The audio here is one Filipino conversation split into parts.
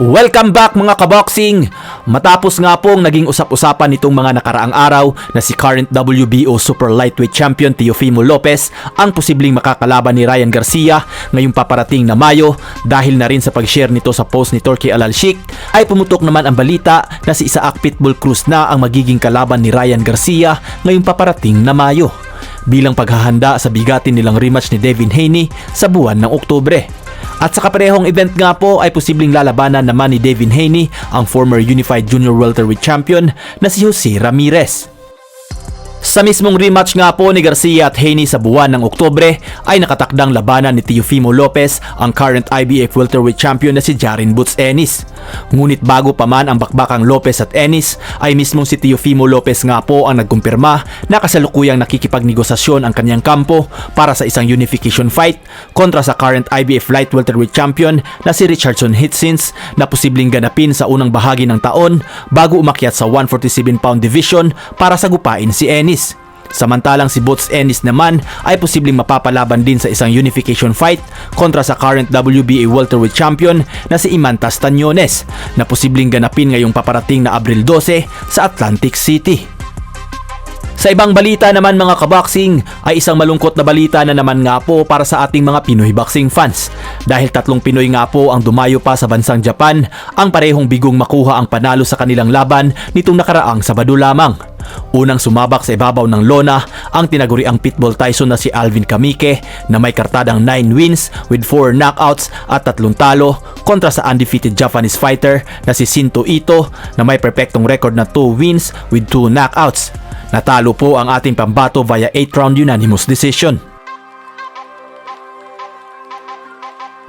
Welcome back mga kaboxing! Matapos nga pong naging usap-usapan nitong mga nakaraang araw na si current WBO Super Lightweight Champion Teofimo Lopez ang posibleng makakalaban ni Ryan Garcia ngayong paparating na Mayo dahil na rin sa pag-share nito sa post ni Turkey Alalshik ay pumutok naman ang balita na si Isaac Pitbull Cruz na ang magiging kalaban ni Ryan Garcia ngayong paparating na Mayo bilang paghahanda sa bigatin nilang rematch ni Devin Haney sa buwan ng Oktubre. At sa kaparehong event nga po ay posibleng lalabanan naman ni Devin Haney ang former Unified Junior Welterweight Champion na si Jose Ramirez. Sa mismong rematch nga po ni Garcia at Haney sa buwan ng Oktobre ay nakatakdang labanan ni Teofimo Lopez ang current IBF welterweight champion na si Jarin Boots Ennis. Ngunit bago pa man ang bakbakang Lopez at Ennis ay mismong si Teofimo Lopez nga po ang nagkumpirma na kasalukuyang nakikipagnegosasyon ang kanyang kampo para sa isang unification fight kontra sa current IBF light welterweight champion na si Richardson Hitzins na posibleng ganapin sa unang bahagi ng taon bago umakyat sa 147 pound division para sagupain si Ennis. Samantalang si Boots Ennis naman ay posibleng mapapalaban din sa isang unification fight kontra sa current WBA welterweight champion na si Imantas Tanyones na posibleng ganapin ngayong paparating na Abril 12 sa Atlantic City. Sa ibang balita naman mga kaboxing ay isang malungkot na balita na naman nga po para sa ating mga Pinoy boxing fans. Dahil tatlong Pinoy nga po ang dumayo pa sa bansang Japan ang parehong bigong makuha ang panalo sa kanilang laban nitong nakaraang Sabado lamang. Unang sumabak sa ibabaw ng lona ang tinaguriang pitbull Tyson na si Alvin Kamike na may kartadang 9 wins with 4 knockouts at tatlong talo kontra sa undefeated Japanese fighter na si Shinto Ito na may perfectong record na 2 wins with 2 knockouts. Natalo po ang ating pambato via 8 round unanimous decision.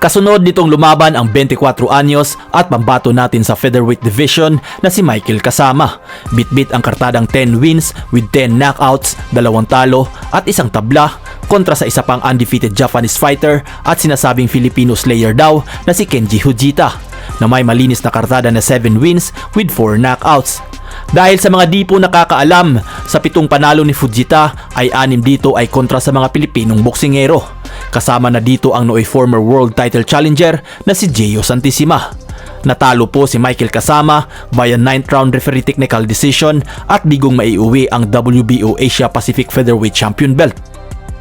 Kasunod nitong lumaban ang 24 anyos at pambato natin sa featherweight division na si Michael Kasama. Bitbit ang kartadang 10 wins with 10 knockouts, dalawang talo at isang tabla kontra sa isa pang undefeated Japanese fighter at sinasabing Filipino slayer daw na si Kenji Hujita na may malinis na kartada na 7 wins with 4 knockouts. Dahil sa mga di po nakakaalam, sa pitong panalo ni Fujita ay anim dito ay kontra sa mga Pilipinong boksingero. Kasama na dito ang nooy former world title challenger na si Gio Santissima. Natalo po si Michael Kasama via 9th round referee technical decision at bigong maiuwi ang WBO Asia Pacific Featherweight Champion belt.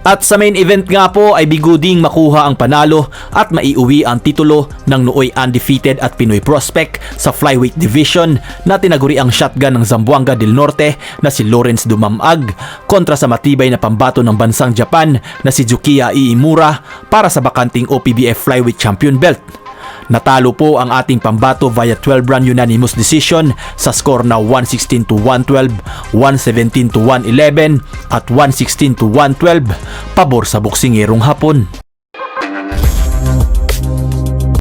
At sa main event nga po ay biguding makuha ang panalo at maiuwi ang titulo ng nooy undefeated at Pinoy prospect sa flyweight division na tinaguri ang shotgun ng Zamboanga del Norte na si Lawrence Dumamag kontra sa matibay na pambato ng bansang Japan na si Jukiya Iimura para sa bakanting OPBF flyweight champion belt. Natalo po ang ating pambato via 12 run unanimous decision sa score na 116 to 112, 117 to 111 at 116 to 112 pabor sa boksingerong Hapon.